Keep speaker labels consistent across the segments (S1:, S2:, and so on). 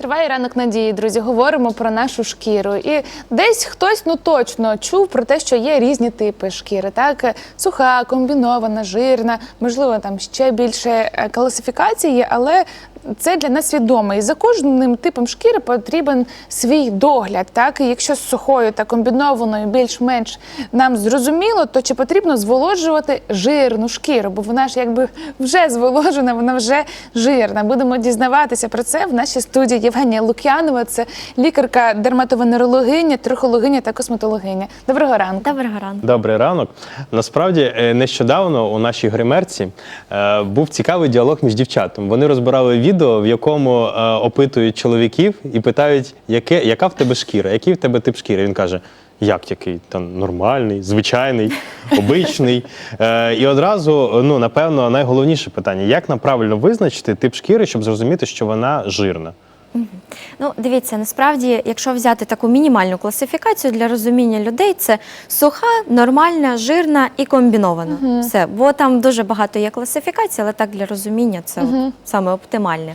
S1: Триває ранок надії, друзі. Говоримо про нашу шкіру. І десь хтось ну точно чув про те, що є різні типи шкіри. Так, суха, комбінована, жирна, можливо, там ще більше класифікації, класифікацій є, але це для нас відомо. І за кожним типом шкіри потрібен свій догляд. Так, і якщо з сухою та комбінованою більш-менш нам зрозуміло, то чи потрібно зволожувати жирну шкіру? Бо вона ж якби вже зволожена, вона вже жирна. Будемо дізнаватися про це в нашій студії Євгенія Лук'янова. Це лікарка, дерматовенерологиня, трихологиня та косметологиня. Доброго ранку.
S2: Доброго ранку.
S3: Добрий ранок. Насправді е, нещодавно у нашій гримерці е, був цікавий діалог між дівчатами. Вони розбирали відео, в якому е, опитують чоловіків і питають, яке, яка в тебе шкіра, який в тебе тип шкіри. Він каже. Як який? Там нормальний, звичайний, обичний. Е, і одразу, ну напевно, найголовніше питання: як нам правильно визначити тип шкіри, щоб зрозуміти, що вона жирна?
S2: Ну, дивіться, насправді, якщо взяти таку мінімальну класифікацію для розуміння людей, це суха, нормальна, жирна і комбінована. Все, бо там дуже багато є класифікацій, але так для розуміння це от саме оптимальне.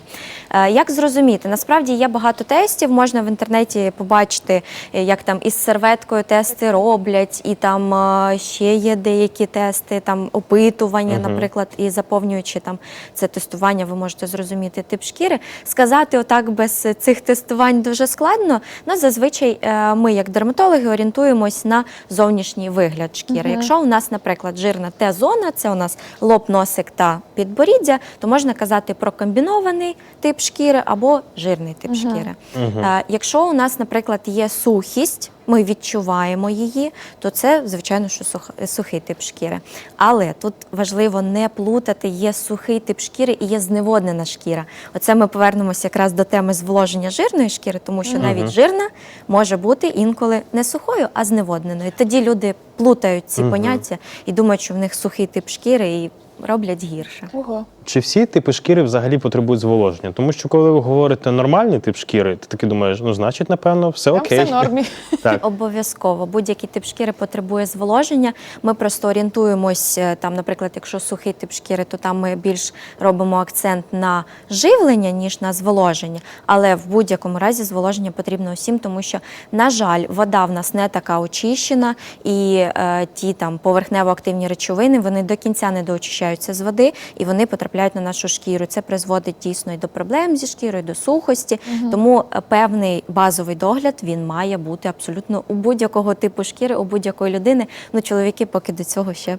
S2: Е, як зрозуміти? Насправді є багато тестів, можна в інтернеті побачити, е, як там із серветкою тести роблять, і там е, ще є деякі тести, там опитування, наприклад, і заповнюючи там це тестування, ви можете зрозуміти тип шкіри. Сказати отак без цих тестувань дуже складно. Ну, зазвичай е, ми, як дерматологи, орієнтуємось на зовнішній вигляд шкіри. Якщо у нас, наприклад, жирна Т-зона, це у нас лоб, носик та підборіддя, то можна казати про комбінований тип шкіри або жирний тип шкіри. Угу. Якщо у нас, наприклад, є сухість, ми відчуваємо її, то це, звичайно, що сухий тип шкіри. Але тут важливо не плутати, є сухий тип шкіри і є зневоднена шкіра. Оце ми повернемося якраз до теми зволоження жирної шкіри, тому що навіть жирна може бути інколи не сухою, а зневодненою. Тоді люди плутають ці поняття і думають, що в них сухий тип шкіри і роблять гірше.
S1: Ого.
S3: Чи всі типи шкіри взагалі потребують зволоження? Тому що коли ви говорите нормальний тип шкіри, ти таки думаєш, ну значить, напевно, все
S1: Там
S3: окей.
S1: все в нормі.
S3: Так.
S2: Обов'язково будь-який тип шкіри потребує зволоження. Ми просто орієнтуємось е, там, наприклад, якщо сухий тип шкіри, то там ми більш робимо акцент на живлення ніж на зволоження. Але в будь-якому разі зволоження потрібно усім, тому що, на жаль, вода в нас не така очищена, і е, ті там поверхнево активні речовини вони до кінця не доочищаються з води і вони потрапляють на нашу шкіру. Це призводить дійсно і до проблем зі шкірою, до сухості. Тому е, певний базовий догляд він має бути абсолютно у будь-якого типу шкіри, у будь-якої людини. Ну, чоловіки поки до цього ще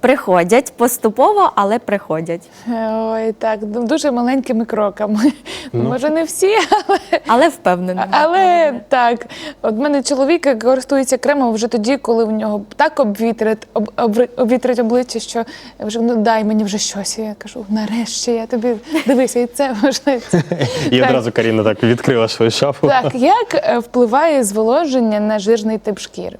S2: приходять поступово, але приходять.
S1: Ой, так, дуже маленькими кроками. Може, не всі, але.
S2: Але впевнена.
S1: Але так, от мене чоловік користується кремом вже тоді, коли в нього так обвітрить, об, обри- обвітрить обличчя, що вже ну дай мені вже щось. І я кажу, нарешті я тобі дивися, і це можна.
S3: І
S1: Так.
S3: одразу Каріна так відкрила свою шафу.
S1: Так, як е, впливає зволоження на жирний тип шкіри?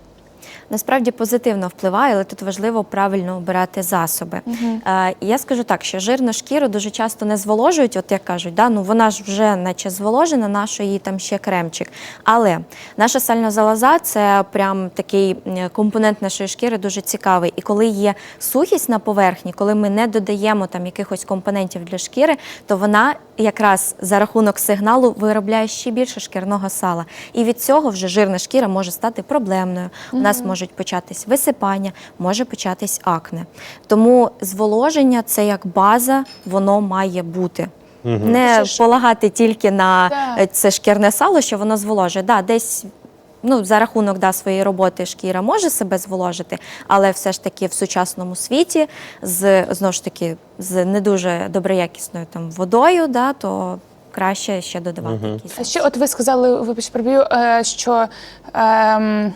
S2: Насправді позитивно впливає, але тут важливо правильно обирати засоби. Е, я скажу так, що жирну шкіру дуже часто не зволожують, от як кажуть, да, ну вона ж вже наче зволожена, нащо їй там ще кремчик. Але наша сальна залоза це прям такий компонент нашої шкіри дуже цікавий. І коли є сухість на поверхні, коли ми не додаємо там якихось компонентів для шкіри, то вона якраз за рахунок сигналу виробляє ще більше шкірного сала. І від цього вже жирна шкіра може стати проблемною. У нас можуть початись висипання, може початись акне. Тому зволоження це як база, воно має бути. Не
S1: Що ж-
S2: полагати тільки на
S1: Так.
S2: е, це шкірне сало, що воно зволожує. Да, десь ну, за рахунок да, своєї роботи шкіра може себе зволожити, але все ж таки в сучасному світі з знову ж таки з не дуже доброякісною там водою, да, то краще ще додавати якісь.
S1: А ще, от ви сказали, вибач, проб'ю, е, що ем,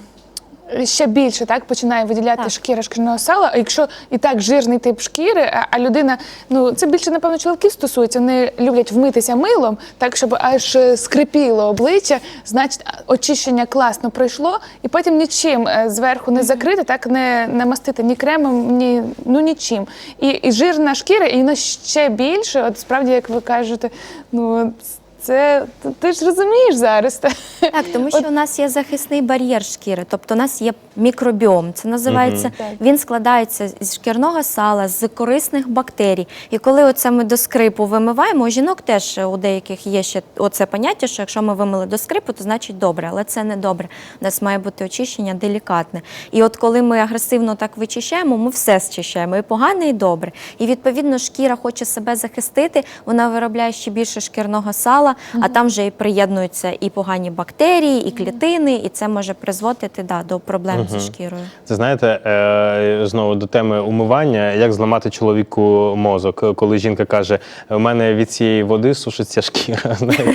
S1: ще більше так починає виділяти
S2: Так.
S1: шкіра шкірного сала. А якщо і так жирний тип шкіри, а, людина, ну це більше напевно чоловіків стосується, вони люблять вмитися милом, так щоб аж е, скрипіло обличчя, значить очищення класно пройшло, і потім нічим е, зверху не закрити, так не намастити ні кремом, ні ну нічим. І, і жирна шкіра, і вона ще більше. От справді, як ви кажете, ну це ти ж розумієш зараз.
S2: Так, тому що у нас є захисний бар'єр шкіри, тобто у нас є мікробіом. Це називається
S1: Так.
S2: він складається з шкірного сала, з корисних бактерій. І коли оце ми до скрипу вимиваємо, у жінок теж у деяких є ще оце поняття, що якщо ми вимили до скрипу, то значить добре, але це не добре. У нас має бути очищення делікатне. І от коли ми агресивно так вичищаємо, ми все зчищаємо, і погане, і добре. І відповідно шкіра хоче себе захистити, вона виробляє ще більше шкірного сала, а там вже і приєднуються і погані бактерії, і клітини, і це може призводити да, до проблем зі шкірою.
S3: Це знаєте, е, знову до теми умивання, як зламати чоловіку мозок, коли жінка каже: у мене від цієї води сушиться шкіра. знаєте.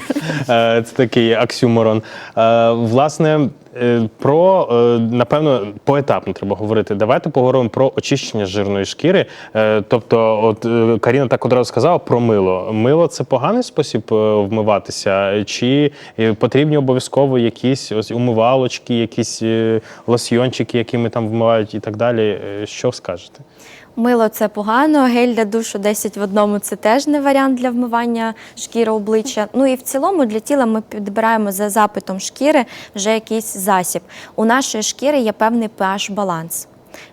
S3: Е, Це такий аксюморон. Е, Власне, про е, напевно поетапно треба говорити. Давайте поговоримо про очищення жирної шкіри. Е, Тобто, от е, Каріна так одразу сказала про мило. Мило це поганий спосіб е, вмиватися, чи е, потрібні обов'язково якісь ось умивалочки, якісь е, лосьйончики, якими там вмивають, і так далі. Е, Що скажете?
S2: Мило це погано, гель для душу 10 в одному це теж не варіант для вмивання шкіри обличчя. Ну і в цілому для тіла ми підбираємо за запитом шкіри вже якийсь засіб. У нашої шкіри є певний pH баланс.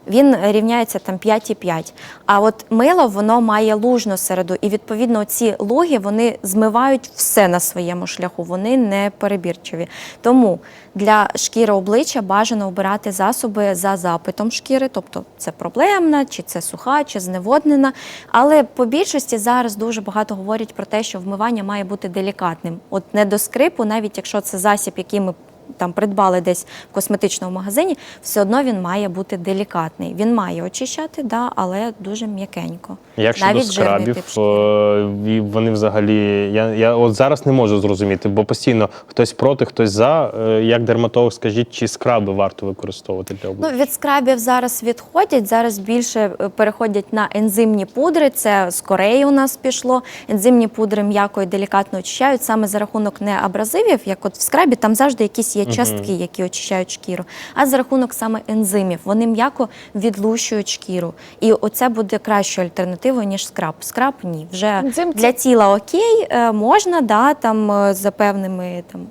S2: Він рівняється там 5,5. А от мило воно має лужну середу, і відповідно ці луги вони змивають все на своєму шляху. Вони не перебірчиві. Тому для шкіри обличчя бажано обирати засоби за запитом шкіри, тобто це проблемна, чи це суха, чи зневоднена. Але по більшості зараз дуже багато говорять про те, що вмивання має бути делікатним. От не до скрипу, навіть якщо це засіб, який ми там придбали десь в косметичному магазині, все одно він має бути делікатний. Він має очищати, да, але дуже м'якенько.
S3: Як щодо
S2: Навіть жирний
S3: скрабів,
S2: тип шкіри.
S3: е, і вони взагалі. Я, я от зараз не можу зрозуміти, бо постійно хтось проти, хтось за. Е, Як дерматолог, скажіть, чи скраби варто використовувати для
S2: Ну, від скрабів зараз відходять. Зараз більше е, переходять на ензимні пудри. Це з Кореї у нас пішло. Ензимні пудри м'яко і делікатно очищають саме за рахунок не абразивів, як от в скрабі, там завжди якісь є частки, які очищають шкіру, а за рахунок саме ензимів. Вони м'яко відлущують шкіру. І оце буде кращою альтернативою, ніж скраб. Скраб ні. Вже
S1: Ензим це-
S2: для тіла окей, е, можна, да, там е, за певними там.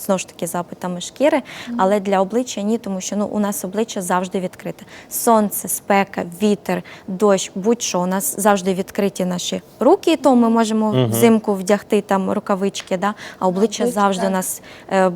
S2: Знову ж таки, запитами шкіри, але для обличчя ні, тому що ну у нас обличчя завжди відкрите. Сонце, спека, вітер, дощ, будь-що у нас завжди відкриті наші руки, то ми можемо взимку вдягти там рукавички, да? а обличчя
S1: Обличчя,
S2: завжди
S1: так.
S2: у нас е,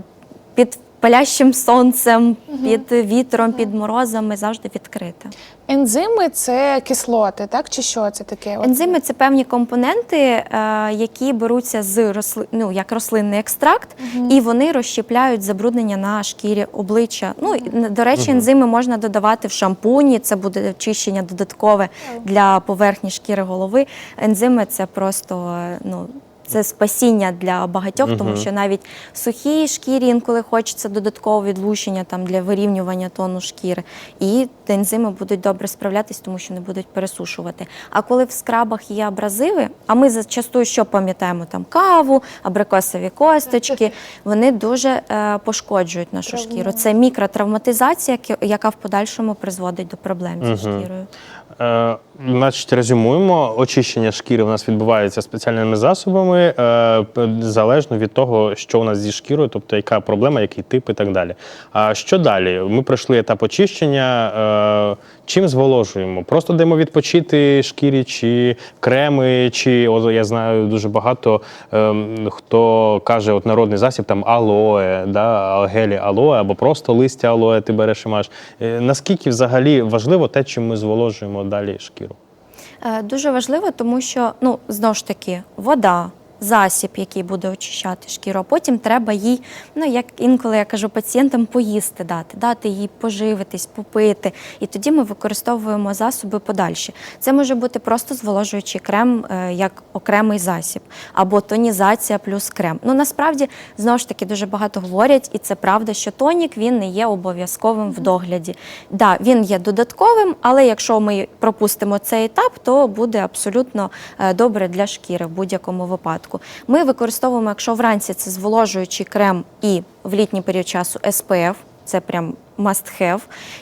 S2: під палящим сонцем, під вітром, під морозами завжди відкрите.
S1: Ензими це кислоти, так? Чи що це таке? От.
S2: Ензими це певні компоненти, е, які беруться з росли, ну, як рослинний екстракт, і вони розщепляють забруднення на шкірі обличчя. Ну, і, н- до речі, ензими можна додавати в шампуні, це буде очищення додаткове для поверхні шкіри голови. Ензими це просто е, ну. Це спасіння для багатьох, тому що навіть в сухій шкірі інколи хочеться додаткового відлучення там для вирівнювання тону шкіри. І ензими будуть добре справлятись, тому що не будуть пересушувати. А коли в скрабах є абразиви, а ми зачастую що пам'ятаємо там каву, абрикосові косточки, вони дуже е, пошкоджують нашу шкіру. Це мікротравматизація, яка в подальшому призводить до проблем зі шкірою.
S3: Е, значить, резюмуємо. Очищення шкіри у нас відбувається спеціальними засобами, е, залежно від того, що у нас зі шкірою, тобто яка проблема, який тип і так далі. А що далі? Ми пройшли етап очищення. Е, чим зволожуємо? Просто даємо відпочити шкірі, чи креми, чи от я знаю дуже багато ем, хто каже, от народний засіб там алоe, да, гелі алоe або просто листя алоe ти береш і маєш. Е, Наскільки взагалі важливо те, чим ми зволожуємо далі шкіру?
S2: Е, Дуже важливо, тому що ну знову ж таки вода. Засіб, який буде очищати шкіру, а потім треба їй, ну як інколи я кажу пацієнтам, поїсти дати, дати їй поживитись, попити. І тоді ми використовуємо засоби подальші. Це може бути просто зволожуючий крем е, як окремий засіб, або тонізація плюс крем. Ну насправді знову ж таки дуже багато говорять, і це правда, що тонік він не є обов'язковим в догляді. Да, він є додатковим, але якщо ми пропустимо цей етап, то буде абсолютно е, добре для шкіри в будь-якому випадку. Ми використовуємо, якщо вранці це зволожуючий крем і в літній період часу СПФ, це прям must have.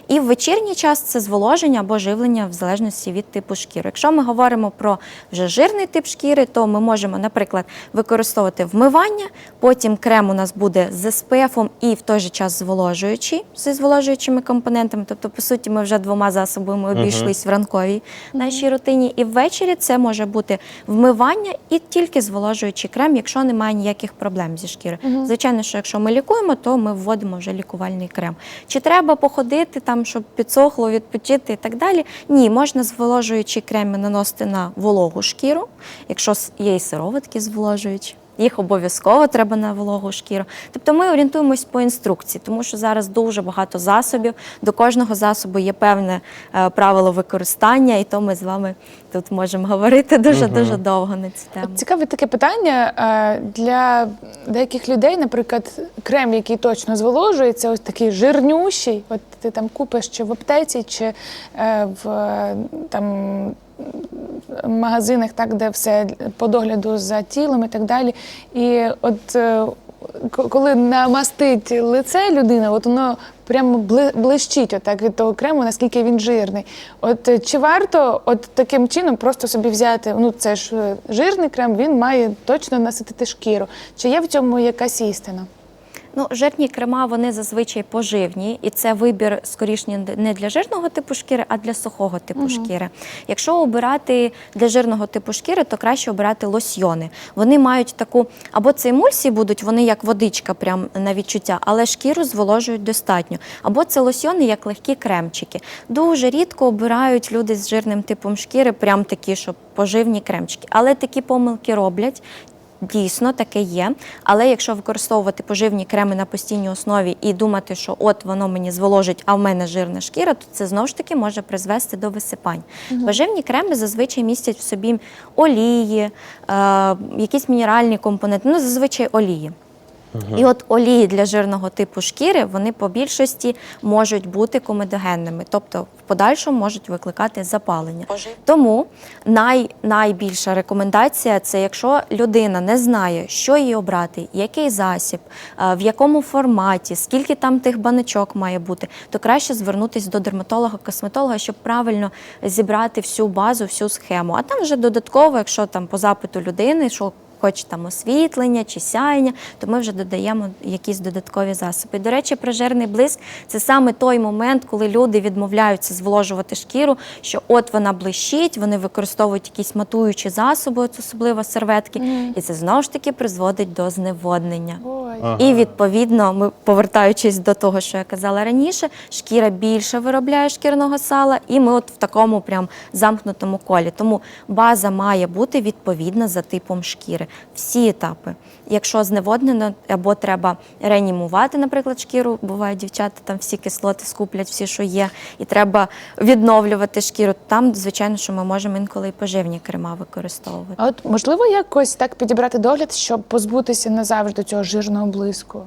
S2: І в вечірній час це зволоження або живлення в залежності від типу шкіри. Якщо ми говоримо про вже жирний тип шкіри, то ми можемо, наприклад, використовувати вмивання, потім крем у нас буде з SPF і в той же час зволожуючий зі зволожуючими компонентами. Тобто, по суті, ми вже двома засобами обійшлись в ранковій нашій рутині. І ввечері це може бути вмивання і тільки зволожуючий крем, якщо немає ніяких проблем зі шкірою. Звичайно, що якщо ми лікуємо, то ми вводимо вже лікувальний крем. Чи треба походити там, щоб підсохло, відпочити і так далі? Ні, можна зволожуючі креми наносити на вологу шкіру, якщо є і сироватки зволожуючі. Їх обов'язково треба на вологу шкіру. Тобто ми орієнтуємось по інструкції, тому що зараз дуже багато засобів. До кожного засобу є певне е, правило використання, і то ми з вами тут можемо говорити дуже дуже довго на цю тему.
S1: От Цікаве таке питання е, для деяких людей, наприклад, крем, який точно зволожується, ось такий жирнющий. От ти там купиш чи в аптеці, чи е, в там. Магазинах, так, де все по догляду за тілом і так далі. І от е, коли намастить лице людина, от воно прямо блищить отак від того крему, наскільки він жирний. От е, чи варто от таким чином просто собі взяти? Ну це ж е, жирний крем, він має точно наситити шкіру. Чи є в цьому якась істина?
S2: Ну, жирні крема вони зазвичай поживні, і це вибір скоріш не для жирного типу шкіри, а для сухого типу шкіри. Якщо обирати для жирного типу шкіри, то краще обирати лосьйони. Вони мають таку, або це емульсії будуть, вони як водичка, прям на відчуття, але шкіру зволожують достатньо. Або це лосьйони як легкі кремчики. Дуже рідко обирають люди з жирним типом шкіри, прям такі, щоб поживні кремчики. Але такі помилки роблять. Дійсно, таке є. Але якщо використовувати поживні креми на постійній основі і думати, що от воно мені зволожить, а в мене жирна шкіра, то це знову ж таки може призвести до висипань. Поживні креми зазвичай містять в собі олії, е, якісь мінеральні компоненти, ну зазвичай олії. І от олії для жирного типу шкіри вони по більшості можуть бути комедогенними, тобто в подальшому можуть викликати запалення. Тому най, найбільша рекомендація це якщо людина не знає, що їй обрати, який засіб, е, в якому форматі, скільки там тих баночок має бути, то краще звернутися до дерматолога-косметолога, щоб правильно зібрати всю базу, всю схему. А там вже додатково, якщо там по запиту людини, що хоч там освітлення чи сяєння, то ми вже додаємо якісь додаткові засоби. До речі, про жирний блиск це саме той момент, коли люди відмовляються зволожувати шкіру, що от вона блищить, вони використовують якісь матуючі засоби, от особливо серветки, і це знову ж таки призводить до зневоднення.
S3: Ага.
S2: І відповідно, ми повертаючись до того, що я казала раніше, шкіра більше виробляє шкірного сала, і ми от в такому прям замкнутому колі. Тому база має бути відповідна за типом шкіри. Всі етапи. Якщо зневоднено або треба реанімувати, наприклад, шкіру, буває дівчата там всі кислоти скуплять, всі, що є, і треба відновлювати шкіру. Там, звичайно, що ми можемо інколи і поживні крема використовувати.
S1: А от можливо якось так підібрати догляд, щоб позбутися назавжди цього жирного блиску?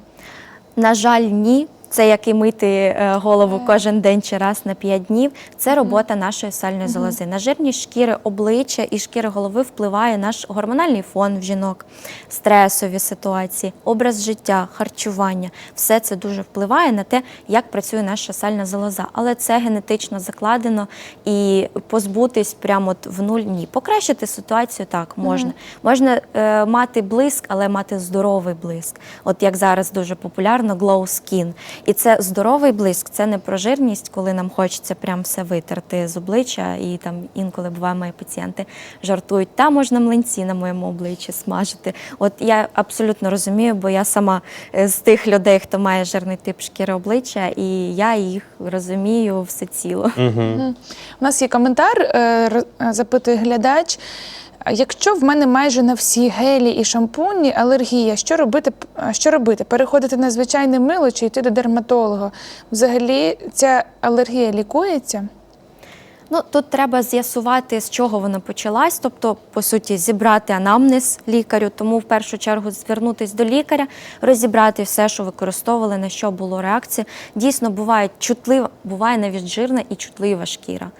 S2: На жаль, ні. Це як і мити е, голову кожен день чи раз на 5 днів. Це робота нашої сальної залози. На жирні шкіри обличчя і шкіри голови впливає наш гормональний фон в жінок, стресові ситуації, образ життя, харчування. Все це дуже впливає на те, як працює наша сальна залоза. Але це генетично закладено і позбутись прямо от в нуль ні. Покращити ситуацію так можна. Можна е, мати блиск, але мати здоровий блиск. От як зараз дуже популярно glow skin. І це здоровий блиск, це не про жирність, коли нам хочеться прям все витерти з обличчя. І там інколи буває, мої пацієнти жартують, та можна млинці на моєму обличчі смажити. От я абсолютно розумію, бо я сама е, з тих людей, хто має жирний тип шкіри обличчя, і я їх розумію все ціло.
S1: У нас є коментар, е, е, запитує глядач. Якщо в мене майже на всі гелі і шампуні алергія, що робити? Що робити? Переходити на звичайне мило чи йти до дерматолога? Взагалі ця алергія лікується?
S2: Ну тут треба з'ясувати, з чого вона почалась, тобто, по суті, зібрати анамнез лікарю, тому в першу чергу звернутися до лікаря, розібрати все, що використовували, на що було реакція. Дійсно, буває чутлива, буває навіть жирна і чутлива шкіра.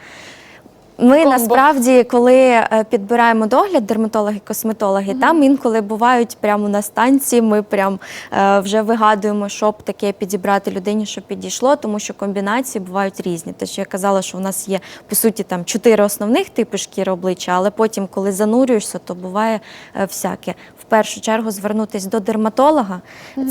S2: Ми
S1: Комбо.
S2: насправді, коли е, підбираємо догляд, дерматологи, косметологи, там інколи бувають прямо на станції. Ми прям е, вже вигадуємо, щоб таке підібрати людині, щоб підійшло, тому що комбінації бувають різні. Те, що я казала, що у нас є по суті там чотири основних типи шкіри обличчя, але потім, коли занурюєшся, то буває е, всяке. В першу чергу звернутися до дерматолога,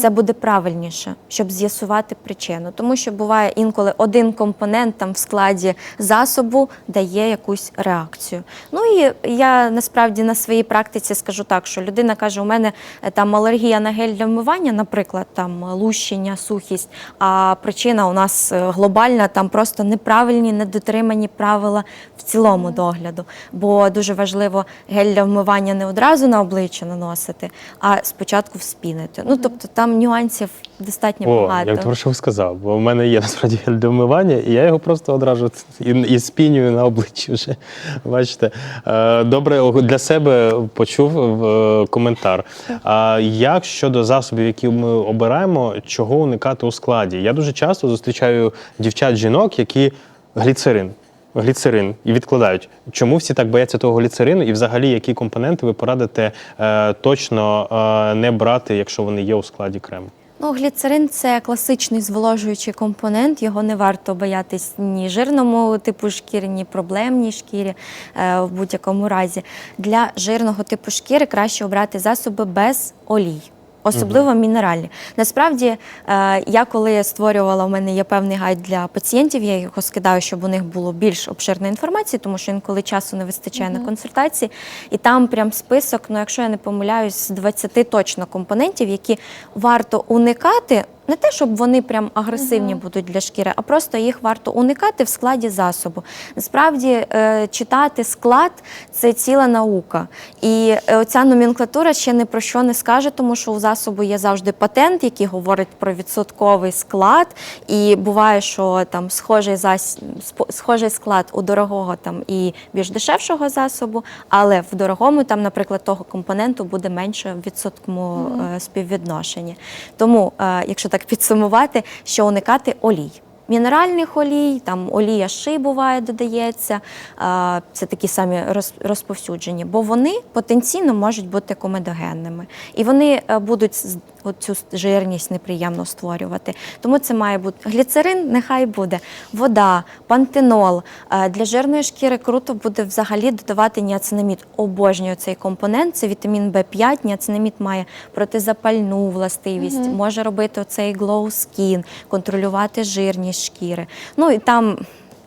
S2: це буде правильніше, щоб з'ясувати причину. Тому що буває інколи один компонент там в складі засобу дає якусь реакцію. Ну і я насправді на своїй практиці скажу так, що людина каже: у мене е, там алергія на гель для вмивання, наприклад, там лущення, сухість. А причина у нас е, глобальна, там просто неправильні, недотримані правила в цілому догляду. Бо дуже важливо гель для вмивання не одразу на обличчя наносити, а спочатку вспінити. Ну тобто там нюансів достатньо
S3: О,
S2: багато.
S3: як добре, що ви сказав, бо в мене є насправді гель для вмивання, і я його просто одразу і, і спінюю на обличчі вже. Бачите. Е, Добре, для себе почув е, коментар. А як щодо засобів, які ми обираємо, чого уникати у складі? Я дуже часто зустрічаю дівчат-жінок, які гліцерин. Гліцерин і відкладають. Чому всі так бояться того гліцерину? І взагалі, які компоненти ви порадите е, точно е, не брати, якщо вони є у складі крему?
S2: Ну, гліцерин це класичний зволожуючий компонент. Його не варто боятись ні жирному типу шкіри, ні проблемній шкірі е, в будь-якому разі. Для жирного типу шкіри краще обрати засоби без олій. Особливо мінеральні. Насправді, е, я коли створювала, у мене є певний гайд для пацієнтів, я його скидаю, щоб у них було більш обширної інформації, тому що інколи часу не вистачає на консультації. І там прям список, ну якщо я не помиляюсь, з 20 точно компонентів, які варто уникати. Не те, щоб вони прям агресивні будуть для шкіри, а просто їх варто уникати в складі засобу. Насправді е, читати склад це ціла наука. І е, оця номенклатура ще не про що не скаже, тому що у засобу є завжди патент, який говорить про відсотковий склад. І буває, що там схожий зас... схожий склад у дорогого там і більш дешевшого засобу, але в дорогому там, наприклад, того компоненту буде менше в відсотковому е, співвідношенні. Тому, е, якщо так підсумувати, що уникати олій. Мінеральних олій, там олія ши буває, додається. Це такі самі роз- розповсюджені, бо вони потенційно можуть бути комедогенними. І вони е, будуть цю жирність неприємно створювати. Тому це має бути гліцерин, нехай буде, вода, пантенол. Е, Для жирної шкіри круто буде взагалі додавати ніацинамід. Обожнюю цей компонент. Це вітамін В5. Ніацинамід має протизапальну властивість, може робити оцей glow skin, контролювати жирність шкіри. Ну і там.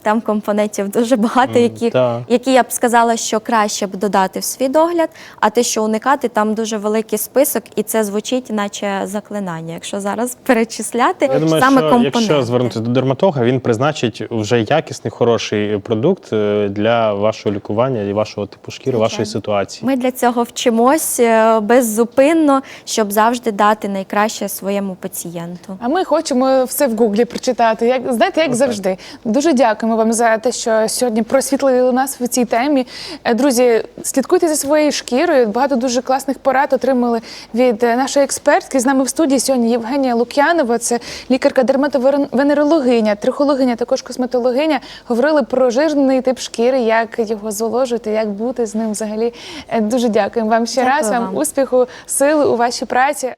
S2: Там компонентів дуже багато,
S3: Мгм,
S2: які, які я б сказала, що краще б додати в свій догляд, а те, що уникати, там дуже великий список, і це звучить, наче заклинання. Якщо зараз перечисляти
S3: Я думаю,
S2: саме
S3: що
S2: компоненти.
S3: якщо звернутися до дерматолога, він призначить вже якісний, хороший продукт е, для вашого лікування і вашого типу шкіри, вашої ситуації.
S2: Ми для цього вчимось е, беззупинно, щоб завжди дати найкраще своєму пацієнту.
S1: А ми хочемо все в гуглі прочитати. Як знаєте, як завжди. Дуже дякуємо вам за те, що сьогодні просвітлили нас в цій темі. Е, Друзі, слідкуйте за своєю шкірою. Багато дуже класних порад отримали від е, нашої експертки. З нами в студії сьогодні Євгенія Лук'янова, це лікарка дерматовенерологиня, трихологиня, також косметологиня. Говорили про жирний тип шкіри, як його зволожити, як бути з ним взагалі. Е, Дуже дякуємо вам ще
S2: Дякую
S1: раз. Вам
S2: вам.
S1: успіху, сили у вашій праці.